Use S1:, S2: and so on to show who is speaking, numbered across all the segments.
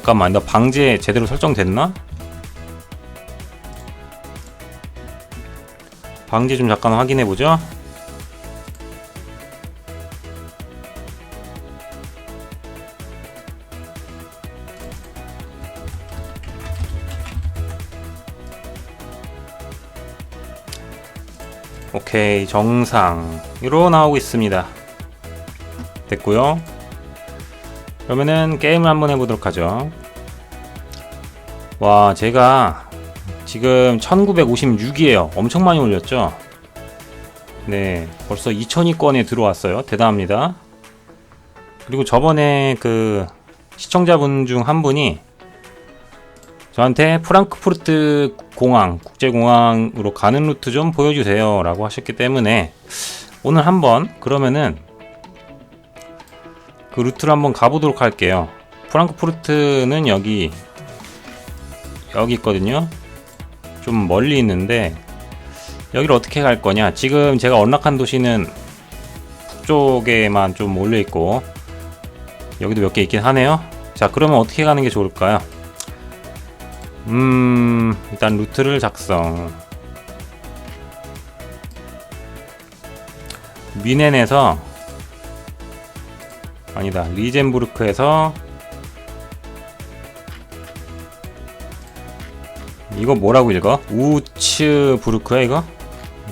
S1: 잠깐만 나 방제 제대로 설정됐나? 방제 좀 잠깐 확인해 보죠. 오케이 정상으로 나오고 있습니다. 됐고요. 그러면은 게임을 한번 해보도록 하죠. 와 제가 지금 1956이에요. 엄청 많이 올렸죠. 네 벌써 2000위권에 들어왔어요. 대단합니다. 그리고 저번에 그 시청자분 중 한 분이 저한테 프랑크푸르트 공항, 국제공항으로 가는 루트 좀 보여주세요. 라고 하셨기 때문에 오늘 한번 그러면은 그 루트를 한번 가보도록 할게요. 프랑크푸르트는 여기, 여기 있거든요. 좀 멀리 있는데 여기를 어떻게 갈 거냐. 지금 제가 언락한 도시는 북쪽에만 좀 몰려 있고 여기도 몇 개 있긴 하네요. 자, 그러면 어떻게 가는 게 좋을까요? 음, 일단 루트를 작성. 미넨에서 아니다. 리젠부르크에서 이거 뭐라고 읽어? 우츠부르크야 이거?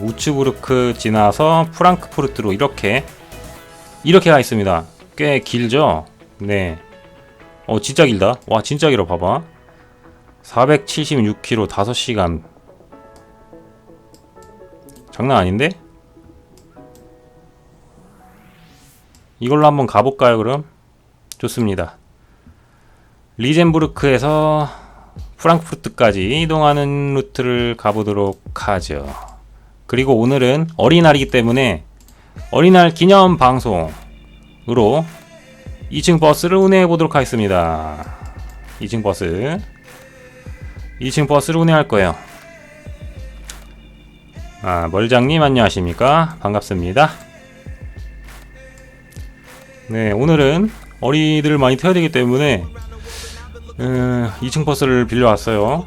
S1: 우츠부르크 지나서 프랑크푸르트로 이렇게 이렇게 가 있습니다. 꽤 길죠? 네. 어 진짜 길다. 와 진짜 길어 봐봐. 476km 5시간 장난 아닌데? 이걸로 한번 가볼까요 그럼? 좋습니다 리젠부르크에서 프랑크푸르트까지 이동하는 루트를 가보도록 하죠 그리고 오늘은 어린날이기 때문에 어린날 기념 방송으로 2층 버스를 운행해 보도록 하겠습니다 2층 버스 2층 버스를 운행할 거예요. 아, 멀장님 안녕하십니까? 반갑습니다. 네, 오늘은 어린이들을 많이 태워야 되기 때문에 음, 2층 버스를 빌려왔어요.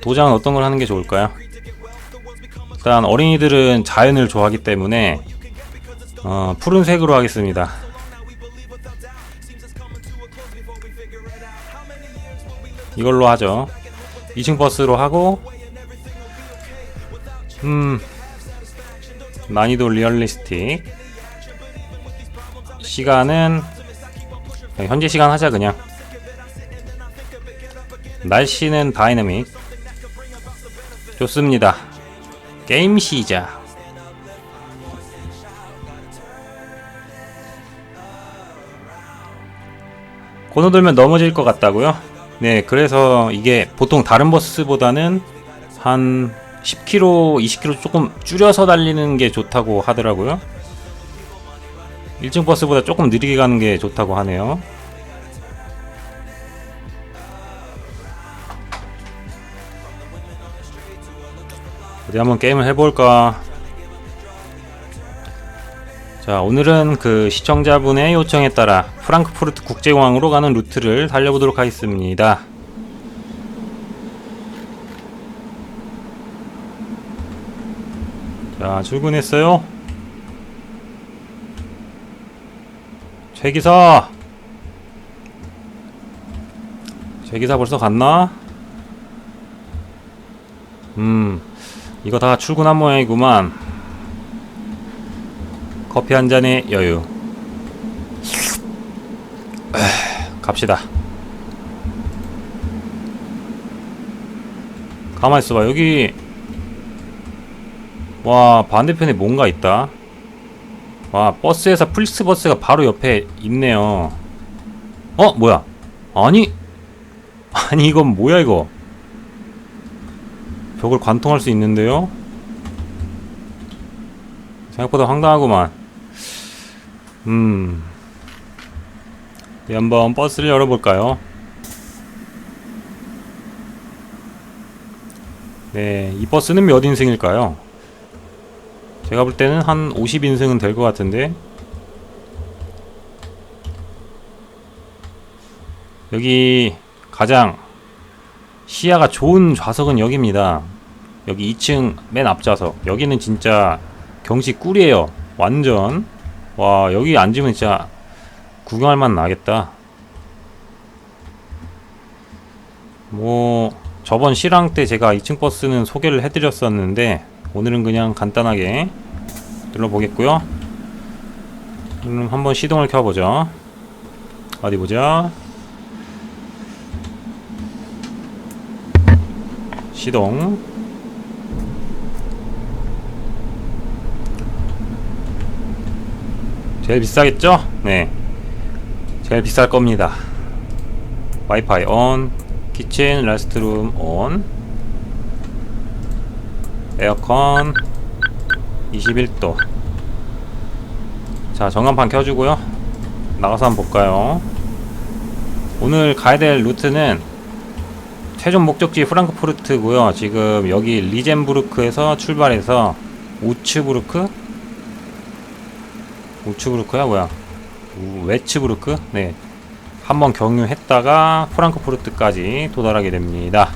S1: 도장은 어떤 걸 하는 게 좋을까요? 일단 어린이들은 자연을 좋아하기 때문에 어, 푸른색으로 하겠습니다. 이걸로 하죠. 2층 버스로 하고 음 난이도 리얼리스틱. 시간은 현재 시간 하자 그냥. 날씨는 다이내믹. 좋습니다. 게임 시작. 코너 들면 넘어질 것 같다고요? 네, 그래서 이게 보통 다른 버스보다는 한 10km, 20km 조금 줄여서 달리는 게 좋다고 하더라고요. 1층 버스보다 조금 느리게 가는 게 좋다고 하네요. 어디 한번 게임을 해볼까? 자, 오늘은 그 시청자분의 요청에 따라 프랑크푸르트 국제공항으로 가는 루트를 달려보도록 하겠습니다. 자, 출근했어요. 최기사! 최기사 벌써 갔나? 음, 이거 다 출근한 모양이구만. 커피 한 잔의 여유. 갑시다. 가만 있어봐. 여기 와 반대편에 뭔가 있다. 와 버스에서 플리스 버스가 바로 옆에 있네요. 어 뭐야? 아니 아니 이건 뭐야 이거? 벽을 관통할 수 있는데요? 생각보다 황당하구만. 음. 네, 한번 버스를 열어볼까요? 네, 이 버스는 몇 인승일까요? 제가 볼 때는 한 50인승은 될 것 같은데 여기 가장 시야가 좋은 좌석은 여기입니다. 여기 2층 맨 앞좌석. 여기는 진짜 경치 꿀이에요. 완전. 와, 여기 앉으면 진짜 구경할 만 나겠다. 뭐, 저번 실황 때 제가 2층 버스는 소개를 해드렸었는데, 오늘은 그냥 간단하게 눌러보겠고요. 그럼 한번 시동을 켜보죠. 어디 보자. 시동. 제일 비싸겠죠? 네. 제일 비쌀 겁니다. 와이파이 온, 키친, 레스트룸 온, 에어컨 21도. 자, 전광판 켜주고요. 나가서 한번 볼까요? 오늘 가야 될 루트는 최종 목적지 프랑크푸르트고요. 지금 여기 리젠부르크에서 출발해서 우츠부르크? 우츠부르크야 뭐야? 우, 웨츠부르크? 네. 한번 경유했다가 프랑크푸르트까지 도달하게 됩니다.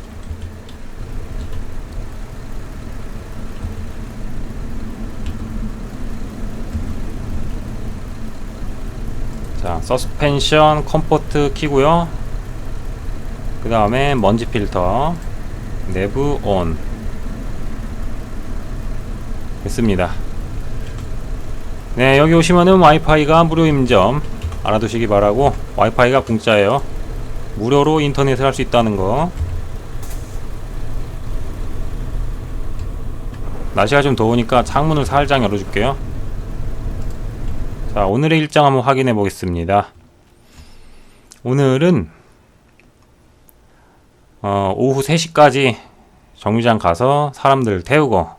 S1: 자, 서스펜션 컴포트 키고요. 그 다음에 먼지 필터 내부 온 됐습니다. 네 여기 오시면은 와이파이가 무료인 점 알아두시기 바라고 와이파이가 공짜예요. 무료로 인터넷을 할 수 있다는 거. 날씨가 좀 더우니까 창문을 살짝 열어줄게요 자 오늘의 일정 한번 확인해 보겠습니다 오늘은 어, 오후 3시까지 정류장 가서 사람들 태우고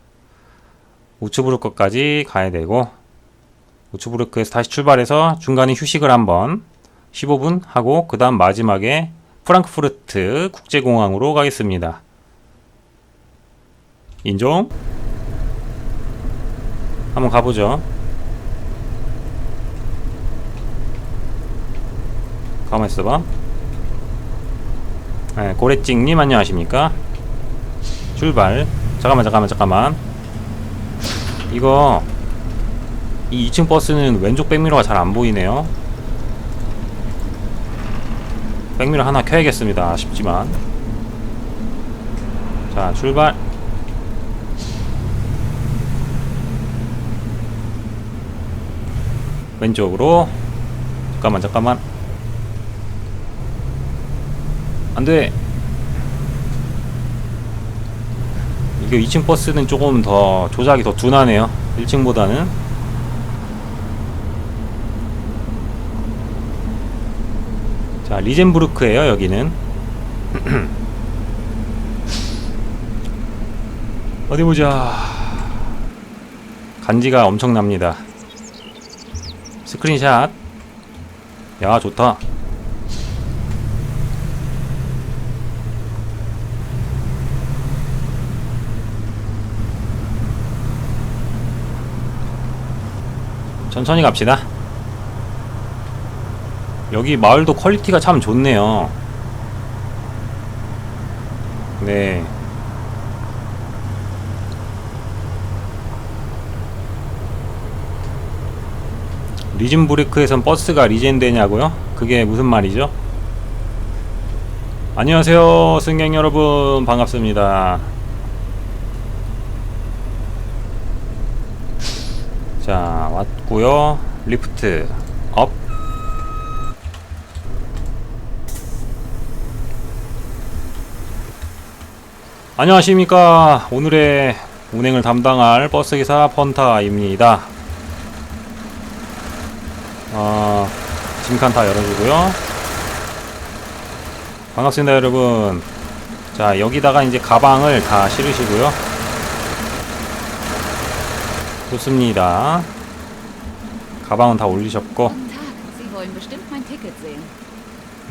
S1: 우츠부르크까지 가야 되고 우츠부르크에서 다시 출발해서 중간에 휴식을 한번 15분 하고 그 다음 마지막에 프랑크푸르트 국제공항으로 가겠습니다. 인종 한번 가보죠. 가만 있어봐. 네, 고래찡님 안녕하십니까? 출발. 잠깐만 잠깐만 잠깐만. 이거 이 2층 버스는 왼쪽 백미러가 잘 안 보이네요. 백미러 하나 켜야겠습니다. 아쉽지만. 자 출발. 왼쪽으로. 잠깐만 잠깐만. 안돼. 이거 2층 버스는 조금 더 조작이 더 둔하네요. 1층보다는. 자 리젠부르크에요 여기는. 어디 보자. 간지가 엄청납니다. 스크린샷. 야 좋다 천천히 갑시다. 여기 마을도 퀄리티가 참 좋네요. 네. 리즌부르크에선 버스가 리젠 되냐고요? 그게 무슨 말이죠? 안녕하세요, 승객 여러분. 반갑습니다. 자 왔고요. 리프트 업. 안녕하십니까. 오늘의 운행을 담당할 버스기사 펀타입니다. 어, 짐칸 다 열어주고요. 반갑습니다 여러분. 자 여기다가 이제 가방을 다 실으시고요. 좋습니다. 가방은 다 올리셨고.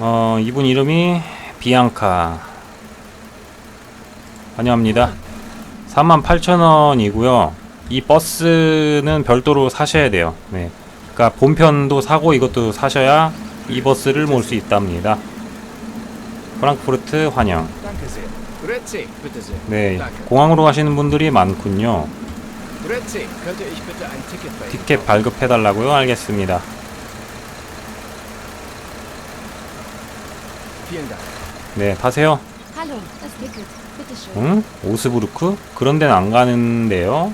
S1: 어, 이분 이름이 비앙카. 환영합니다. 48,000원이고요. 이 버스는 별도로 사셔야 돼요. 네. 그러니까 본편도 사고 이것도 사셔야 이 버스를 몰 수 있답니다. 프랑크푸르트 환영. 네. 공항으로 가시는 분들이 많군요. 티켓 발급해달라고요? 알겠습니다.
S2: Vielen Dank.
S1: 네, 타세요.
S3: Hallo, das Ticket. Bitte schön.
S1: 응? 오스부르크? 그런 데는 안 가는데요.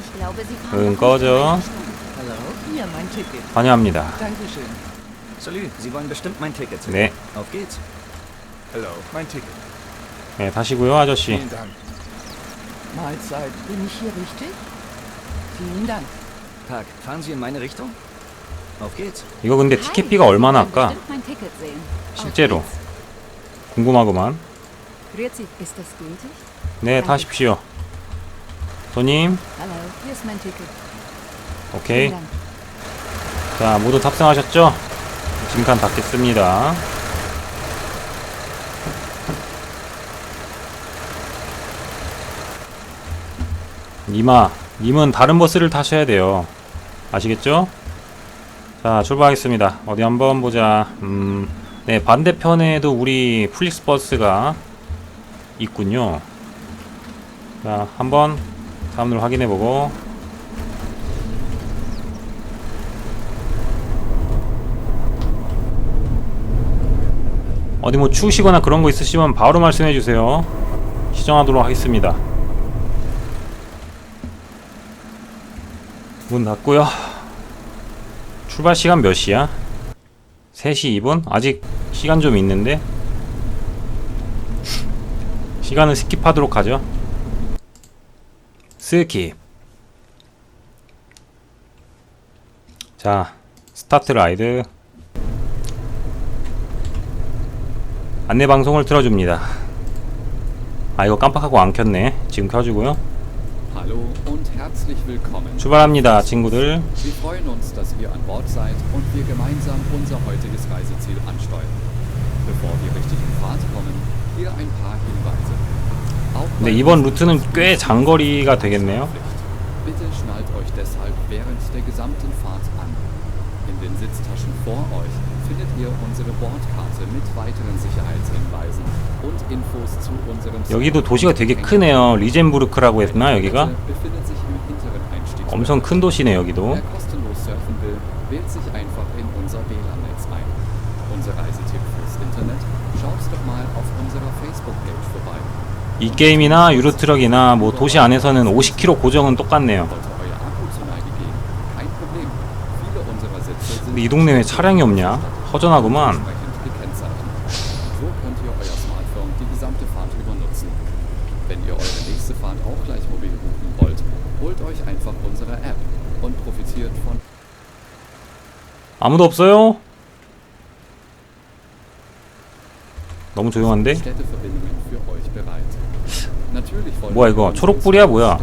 S3: Ich glaube, Sie fahren
S1: 응, 꺼져.
S3: in meine Richtung.
S4: Hallo, hier mein Ticket.
S1: 환영합니다.
S4: Dankeschön. Salut, Sie wollen bestimmt mein Ticket sehen.
S1: 네,
S4: Auf geht's.
S2: Hallo, mein Ticket.
S1: 네, 타시고요, 아저씨.
S4: Mahlzeit.
S5: Bin ich hier richtig? Vielen Dank.
S4: Tag, fahren Sie in meine Richtung? Auf geht's.
S1: 이거 근데 티켓비가 얼마나 할까? 실제로. 궁금하구만. 네, 타십시오. 손님. 오케이. 자, 모두 탑승하셨죠? 짐칸 닫겠습니다. 니마, 님은 다른 버스를 타셔야 돼요. 아시겠죠? 자, 출발하겠습니다. 어디 한번 보자. 음, 네, 반대편에도 우리 플릭스 버스가 있군요. 자, 한번 사람들 확인해보고 어디 뭐 추우시거나 그런 거 있으시면 바로 말씀해 주세요. 시정하도록 하겠습니다. 문 닫고요. 출발 시간 몇 시야? 3시 2분? 아직 시간 좀 있는데 시간을 스킵하도록 하죠. 스킵. 자, 스타트 라이드. 안내 방송을 틀어줍니다. 아 이거 깜빡하고 안 켰네. 지금 켜주고요.
S6: Hallo und herzlich willkommen.
S1: 출발합니다, 친구들.
S6: Wir freuen uns, dass ihr an Bord seid und wir gemeinsam unser heutiges Reiseziel ansteuern. Bevor wir richtig in Fahrt kommen, hier ein paar Hinweise. Auch
S1: 근데
S6: bei
S1: 이번
S6: uns
S1: 루트는
S6: ist
S1: 꽤 장거리가 되겠네요.
S6: Pflicht. Bitte schnallt euch deshalb während der gesamten Fahrt an. In den Sitztaschen vor euch findet ihr unsere Bordkarte mit weiteren Sicherheitshinweisen und Infos zu unserem
S1: 여기도 도시가 되게 크네요. 리젠부르크라고 했나 여기가?
S6: befindet sich im hinteren Einstiegsbereich.
S1: 엄청 큰 도시네 여기도.
S6: Wer kostenlos surfen will, wählt sich einfach in unser WLAN-Netz ein. Unser Reisetipp fürs Internet? Schaut doch mal auf unserer Facebook-Page vorbei.
S1: 이 게임이나 유로트럭이나 뭐 도시 안에서는 50km 고정은 똑같네요.
S6: Sollte euer Akku zur Neige gehen, kein Problem. Viele unserer Sitze sind
S1: 근데 이 동네 왜 차량이 없냐? 허전하구만. 아무도 없어요? 너무 조용한데? 뭐야, 이거? 초록불이야, 뭐야?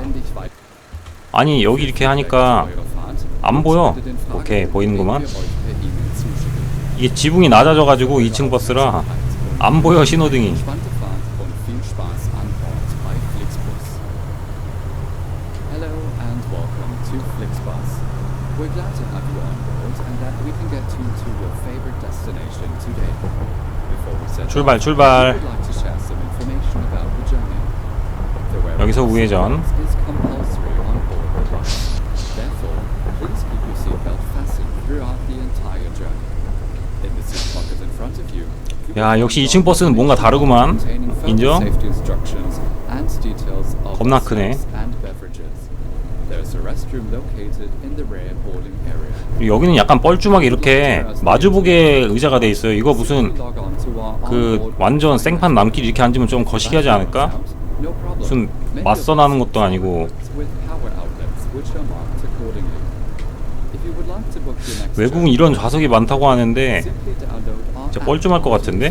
S1: 아니 여기 이렇게 하니까 안 보여. 오케이, 보이는구만. 이게 지붕이 낮아져가지고 2층 버스라 안 보여 신호등이. 출발, 출발. 여기서 우회전. 야, 역시
S6: find
S1: 2층 버스는 뭔가 다르구만. 인정? 겁나 크네. 여기는 약간 뻘쭘하게 이렇게 마주보게 의자가 돼 있어요. 이거 무슨 그 완전 생판 남길 이렇게 앉으면 좀 거시기하지 않을까? 무슨 맞서 나는 것도 아니고. 외국은 이런 좌석이 많다고 하는데
S6: 진짜
S1: 뻘쭘할 것 같은데?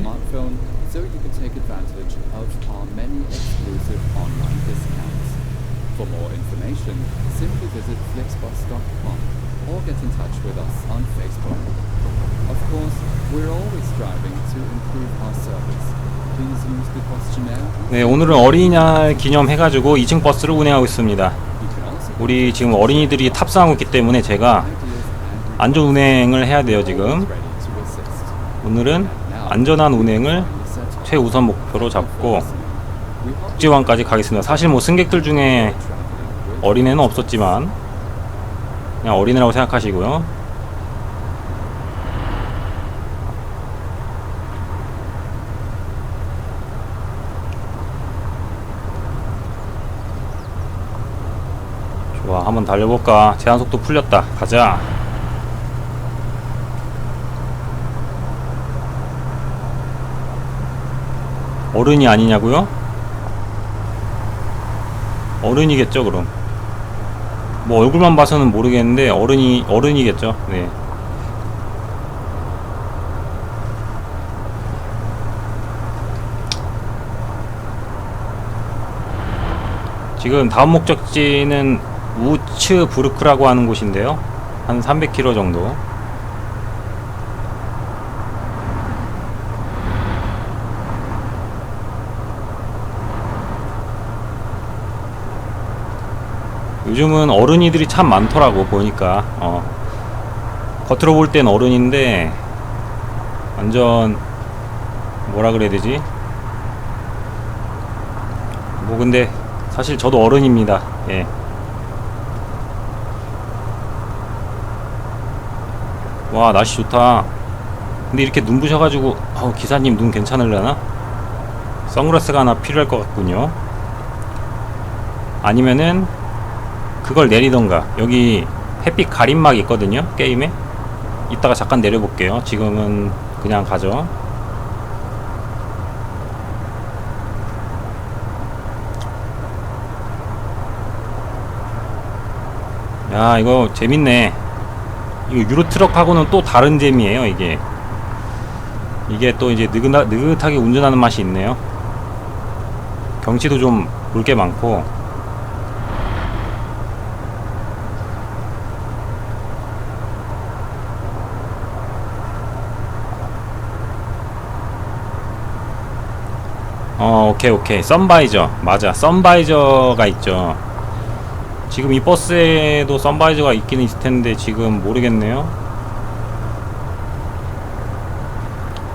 S1: 네, 오늘은 어린이날 기념해가지고 2층 버스를 운행하고 있습니다. 우리 지금 어린이들이 탑승하고 있기 때문에 제가 안전 운행을 해야 돼요 지금. 오늘은 안전한 운행을 최우선 목표로 잡고 국지왕까지 가겠습니다. 사실 뭐 승객들 중에 어린애는 없었지만 그냥 어린애라고 생각하시고요. 좋아, 한번 달려볼까? 제한 속도 풀렸다. 가자. 어른이 아니냐고요? 어른이겠죠, 그럼. 뭐 얼굴만 봐서는 모르겠는데 어른이 어른이겠죠. 네. 지금 다음 목적지는 우츠부르크라고 하는 곳인데요. 한 300km 정도. 요즘은 어른이들이 참 많더라고 보니까. 어. 겉으로 볼 땐 어른인데 완전 뭐라 그래야 되지? 뭐 근데 사실 저도 어른입니다. 예. 와 날씨 좋다. 근데 이렇게 눈 부셔가지고 아우 기사님 눈 괜찮으려나? 선글라스가 하나 필요할 것 같군요. 아니면은 그걸 내리던가. 여기 햇빛 가림막 있거든요 게임에. 이따가 잠깐 내려볼게요. 지금은 그냥 가죠. 야 이거 재밌네. 이거 유로트럭하고는 또 다른 재미에요 이게. 이게 또 이제 느긋하, 느긋하게 운전하는 맛이 있네요. 경치도 좀 볼 게 많고 어 오케이 오케이. 썬바이저. 맞아. 썬바이저가 있죠. 지금 이 버스에도 썬바이저가 있기는 있을 텐데 지금 모르겠네요.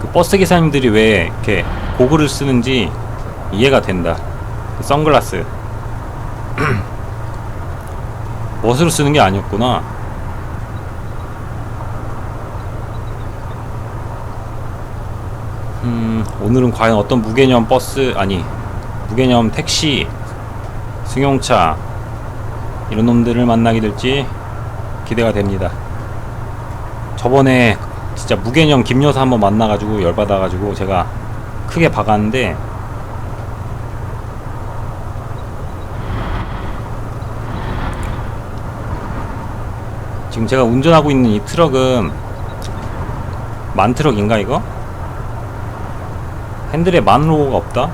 S1: 그 버스 기사님들이 왜 이렇게 고글을 쓰는지 이해가 된다. 그 선글라스. 멋으로 쓰는 게 아니었구나 음, 오늘은 과연 어떤 무개념 버스, 아니, 무개념 택시, 승용차, 이런 놈들을 만나게 될지 기대가 됩니다. 저번에 진짜 무개념 김여사 한번 만나가지고 열받아가지고 제가 크게 박았는데 지금 제가 운전하고 있는 이 트럭은 만트럭인가 이거? 핸들에 만 로고가 없다?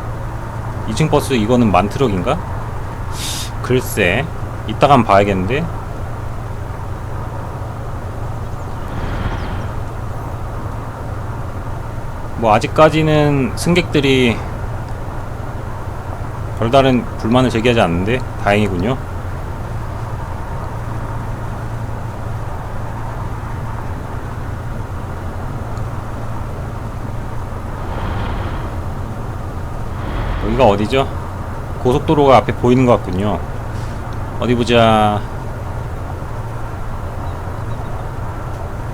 S1: 2층 버스 이거는 만 트럭인가? 글쎄 이따가 한번 봐야겠는데 뭐 아직까지는 승객들이 별다른 불만을 제기하지 않는데 다행이군요 여기가 어디죠? 고속도로가 앞에 보이는 것 같군요. 어디 보자.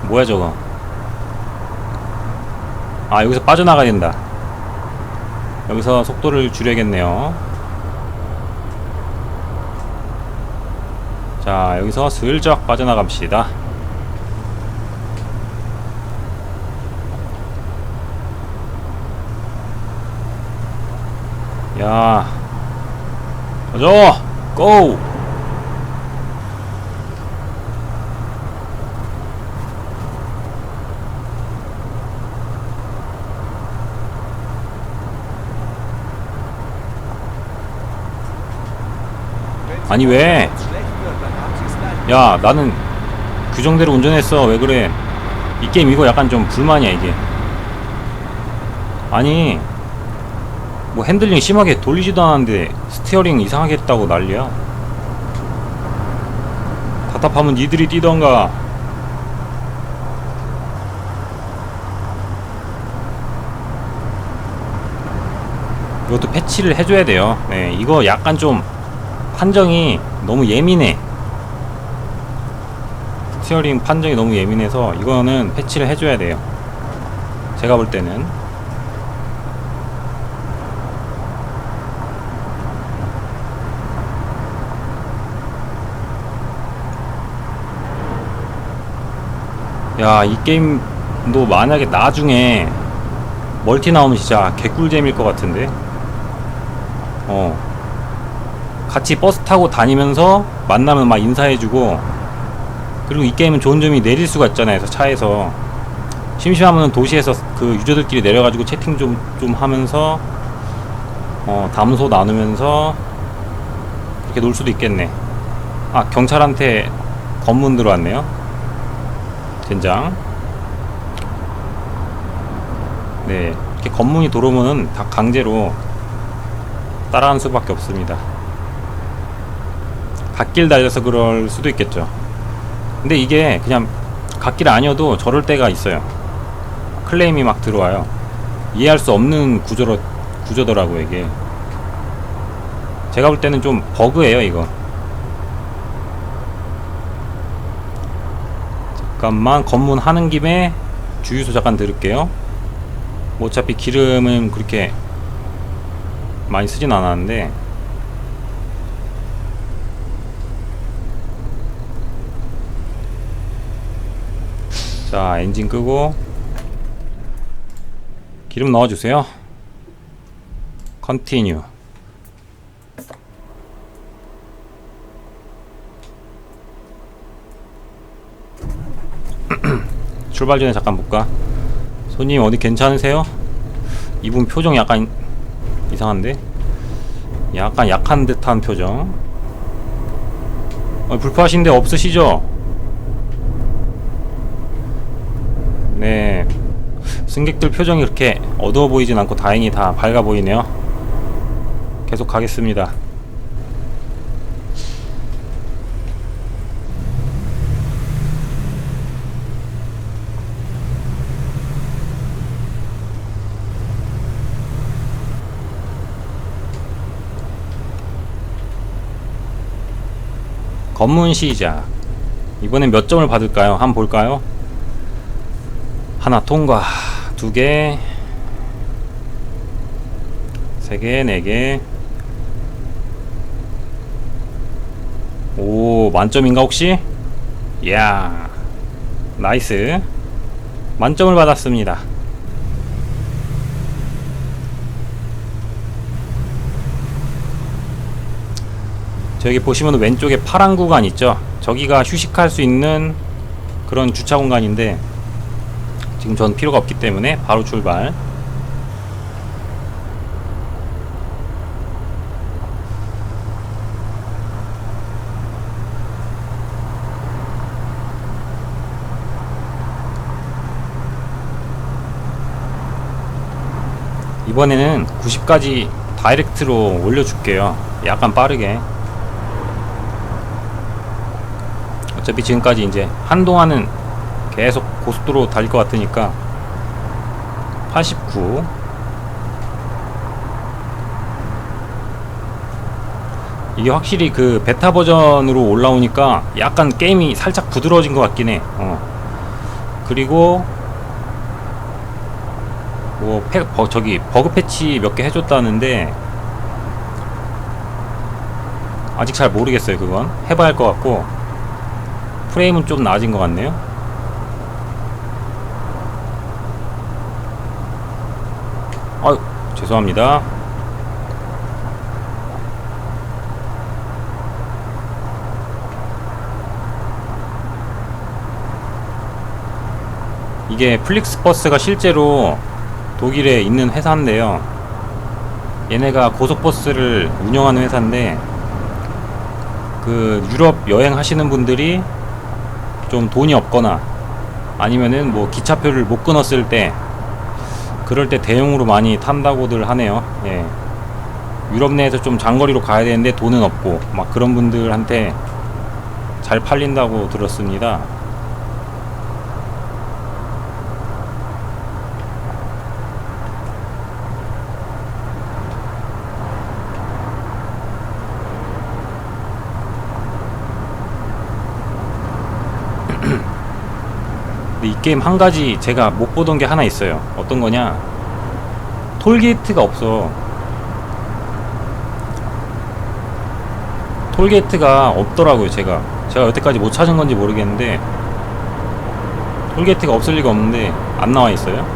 S1: 뭐야 저거? 아 여기서 빠져나가야 된다. 여기서 속도를 줄여야겠네요. 자 여기서 슬쩍 빠져나갑시다. 야 가자 고 아니 왜? 야 나는 규정대로 운전했어 왜 그래? 이 게임 이거 약간 좀 불만이야 이게. 아니 뭐 핸들링 심하게 돌리지도 않았는데 스티어링 이상하게 했다고 난리야. 답답하면 니들이 뛰던가. 이것도 패치를 해줘야 돼요. 네, 이거 약간 좀 판정이 너무 예민해. 스티어링 판정이 너무 예민해서 이거는 패치를 해줘야 돼요. 제가 볼 때는. 야, 이 게임도 만약에 나중에 멀티 나오면 진짜 개꿀잼일 것 같은데. 어. 같이 버스 타고 다니면서 만나면 막 인사해주고. 그리고 이 게임은 좋은 점이 내릴 수가 있잖아요. 차에서. 심심하면 도시에서 그 유저들끼리 내려가지고 채팅 좀, 좀 하면서, 어, 담소 나누면서, 그렇게 놀 수도 있겠네. 아, 경찰한테 검문 들어왔네요. 젠장. 네, 이렇게 검문이 들어오면은 다 강제로 따라하는 수밖에 없습니다. 갓길 달려서 그럴 수도 있겠죠. 근데 이게 그냥 갓길 아니어도 저럴 때가 있어요. 클레임이 막 들어와요. 이해할 수 없는 구조로 구조더라고 이게. 제가 볼 때는 좀 버그예요 이거. 잠깐만 검문 하는 김에 주유소 잠깐 들을게요. 뭐 어차피 기름은 그렇게 많이 쓰진 않았는데. 자 엔진 끄고 기름 넣어주세요. 컨티뉴 출발 전에 잠깐 볼까 손님 어디 괜찮으세요? 이분 표정 약간 이상한데? 약간 약한 듯한 표정. 어, 불편하신데 없으시죠? 네. 승객들 표정이 그렇게 어두워 보이진 않고 다행히 다 밝아 보이네요. 계속 가겠습니다. 검문 시작. 이번엔 몇 점을 받을까요? 한번 볼까요? 하나 통과. 두 개. 세 개, 네 개. 오, 만점인가 혹시? 이야. 나이스. 만점을 받았습니다. 저기 보시면 왼쪽에 파란 구간 있죠? 저기가 휴식할 수 있는 그런 주차 공간인데 지금 전 필요가 없기 때문에 바로 출발. 이번에는 90까지 다이렉트로 올려줄게요. 약간 빠르게 어차피 지금까지 이제 한동안은 계속 고속도로 달릴 것 같으니까 89 이게 확실히 그 베타 버전으로 올라오니까 약간 게임이 살짝 부드러워진 것 같긴 해. 어. 그리고 뭐 패, 버, 저기 버그 패치 몇 개 해줬다는데 아직 잘 모르겠어요 그건 해봐야 할 것 같고 프레임은 좀 나아진 것 같네요. 아, 죄송합니다. 이게 플릭스버스가 실제로 독일에 있는 회사인데요. 얘네가 고속버스를 운영하는 회사인데 그 유럽 여행 하시는 분들이 좀 돈이 없거나 아니면은 뭐 기차표를 못 끊었을 때 그럴 때 대용으로 많이 탄다고들 하네요. 예. 유럽 내에서 좀 장거리로 가야 되는데 돈은 없고 막 그런 분들한테 잘 팔린다고 들었습니다. 근데 이 게임 한 가지 제가 못 보던 게 하나 있어요. 어떤 거냐? 톨게이트가 없어. 톨게이트가 없더라고요, 제가. 제가 여태까지 못 찾은 건지 모르겠는데, 톨게이트가 없을 리가 없는데, 안 나와 있어요.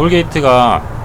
S1: 네. 톨게이트가